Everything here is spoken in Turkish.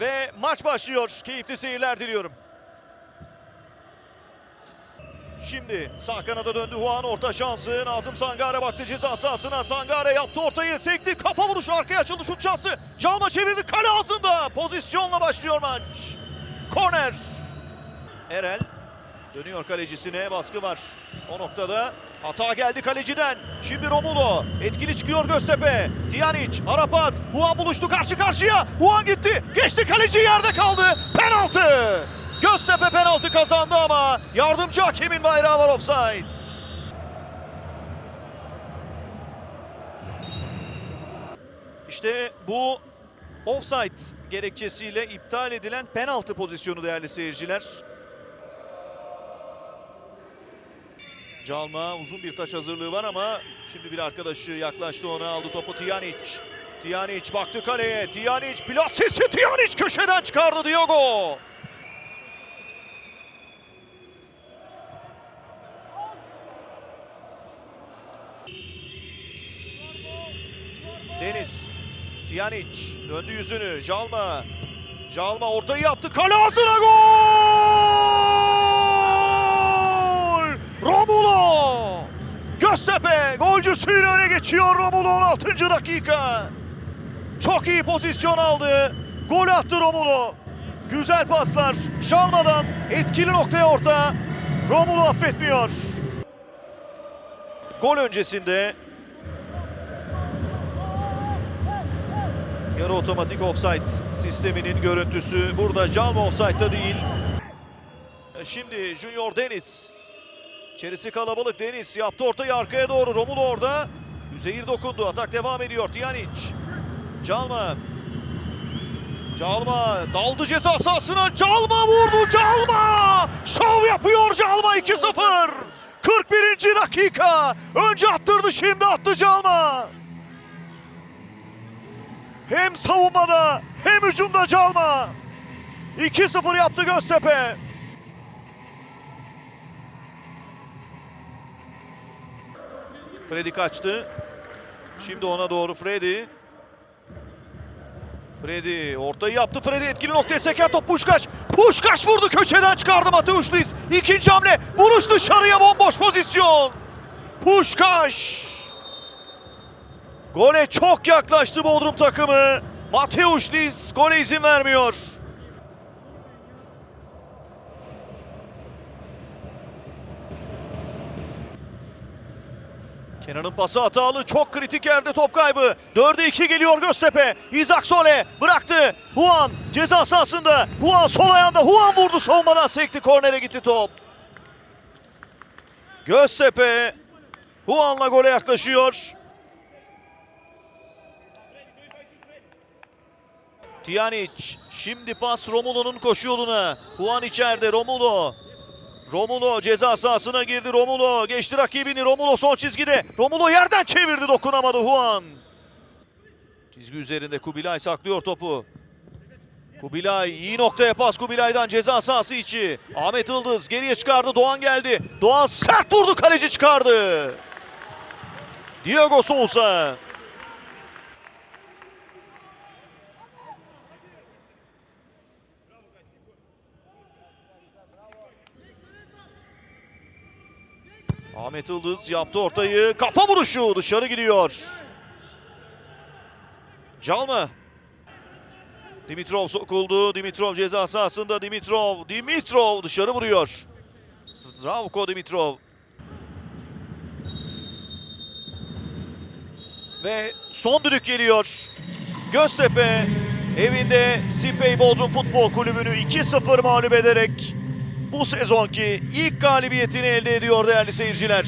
Ve maç başlıyor. Keyifli seyirler diliyorum. Şimdi sağ kanada döndü Juan orta şansı. Nazım Sangare baktı ceza sahasına. Sangare yaptı ortayı sekti. Kafa vuruşu arkaya açıldı şut şansı. Calma çevirdi kale ağzında. Pozisyonla başlıyor maç. Korner. Erel dönüyor kalecisine baskı var. O noktada hata geldi kaleciden. Şimdi Romulo etkili çıkıyor Göztepe. Tiyanic ara pas. Juan buluştu karşı karşıya. Juan gitti. Geçti kaleci yerde kaldı. Penaltı. Göztepe penaltı kazandı ama yardımcı hakemin bayrağı var offside. İşte bu offside gerekçesiyle iptal edilen penaltı pozisyonu değerli seyirciler. Calma uzun bir taç hazırlığı var ama şimdi bir arkadaşı yaklaştı ona aldı topu Tijanic. Tijanic baktı kaleye. Tijanic plasesi Tijanic köşeden çıkardı Diogo. Deniz. Tijanic döndü yüzünü. Jalma. Jalma ortayı yaptı. Kale ağzına gol! Romulo! Göztepe golcüsüyle öne geçiyor Romulo 16. dakika. Çok iyi pozisyon aldı. Gol attı Romulo. Güzel paslar. Jalma'dan etkili noktaya orta. Romulo affetmiyor. Gol öncesinde Yarı otomatik offside sisteminin görüntüsü. Burada Calma offside'da değil. Şimdi Junior Deniz. İçerisi kalabalık Deniz yaptı ortayı arkaya doğru. Romulo orada. Üzeyir dokundu. Atak devam ediyor. Tijanic. Calma. Calma daldı ceza sahasına. Calma vurdu. Calma. Şov yapıyor Calma 2-0. 41. dakika. Önce attırdı şimdi attı Calma. Hem savunmada hem hücumda Calma. 2-0 yaptı Göztepe. Freddy kaçtı. Şimdi ona doğru Freddy. Freddy ortayı yaptı. Freddy etkili noktaya seken top Puşkaş. Puşkaş vurdu köşeden çıkardı Mateus Luiz. İkinci hamle vuruş dışarıya bomboş pozisyon. Puşkaş. Gole çok yaklaştı Bodrum takımı. Mateus Liz gole izin vermiyor. Kenan'ın pası hatalı. Çok kritik yerde top kaybı. 4'e 2 geliyor Göztepe. İzak Sole bıraktı. Huan ceza sahasında. Huan sol ayağında. Huan vurdu savunmadan sekti. Kornere gitti top. Göztepe Huan'la gole yaklaşıyor. Tijanic şimdi pas Romulo'nun koşu yoluna. Juan içeride Romulo. Romulo ceza sahasına girdi Romulo. Geçti rakibini Romulo son çizgide. Romulo yerden çevirdi dokunamadı Juan. Çizgi üzerinde Kubilay saklıyor topu. Kubilay iyi noktaya pas Kubilay'dan ceza sahası içi. Ahmet Yıldız geriye çıkardı Doğan geldi. Doğan sert vurdu kaleci çıkardı. Diego Souza. Ahmet Yıldız yaptı ortayı. Kafa vuruşu dışarı gidiyor. Calma. Dimitrov sokuldu. Dimitrov ceza sahasında. Dimitrov. Dimitrov dışarı vuruyor. Zdravko Dimitrov. Ve son düdük geliyor. Göztepe evinde Sipey Bodrum Futbol Kulübü'nü 2-0 mağlup ederek bu sezonki ilk galibiyetini elde ediyor değerli seyirciler.